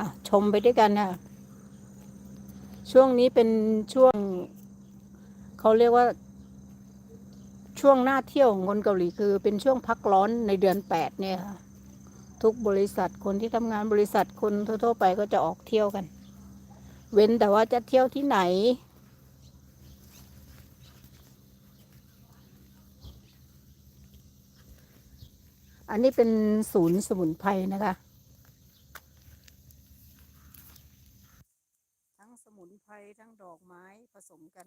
อะชมไปด้วยกันนะช่วงนี้เป็นช่วงเขาเรียกว่า ช่วงหน้าเที่ยวของคนเกาหลีคือ เป็นช่วงพักร้อนในเดือนแปดเนี่ยค่ะทุกบริษัทคนที่ทำงานบริษัทคนทั่วๆไปก็จะออกเที่ยวกัน เว้นแต่ว่าจะเที่ยวที่ไหน อันนี้เป็นศูนย์สมุนไพรนะคะ ทั้ง สมุนไพรทั้งดอกไม้ผสมกัน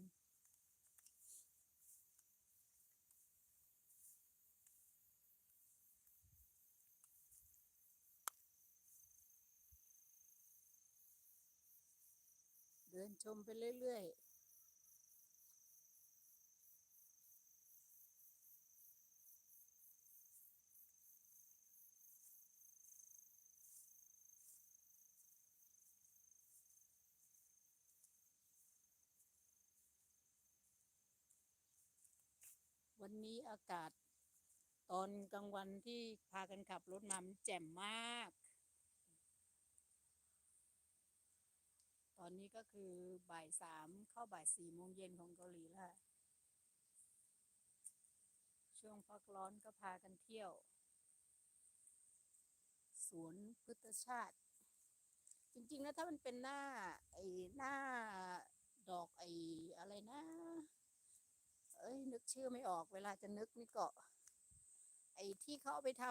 เดินชมไปเรื่อย ๆ วันนี้อากาศ ตอนกลางวันที่พากันขับรถมามันแจ่มมาก ตอนนี้ก็คือบ่ายสามเข้าบ่ายสี่โมงเย็นของเกาหลีแล้วค่ะช่วงพักร้อนก็พากันเที่ยว สวนพฤกษชาติ จริงๆนะถ้ามันเป็นหน้าไอ้หน้าดอกไอ้อะไรนะ เอ้ย นึกชื่อไม่ออกเวลาจะนึกนี่ก็ไอ้ที่เขาเอาไปท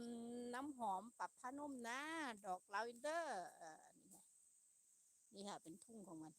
ำน้ำหอมปรับผ้านุ่มนะ ดอกลาเวนเดอร์อ่อนี่ไงนี่ค่ะ เป็นทุ่งของมัน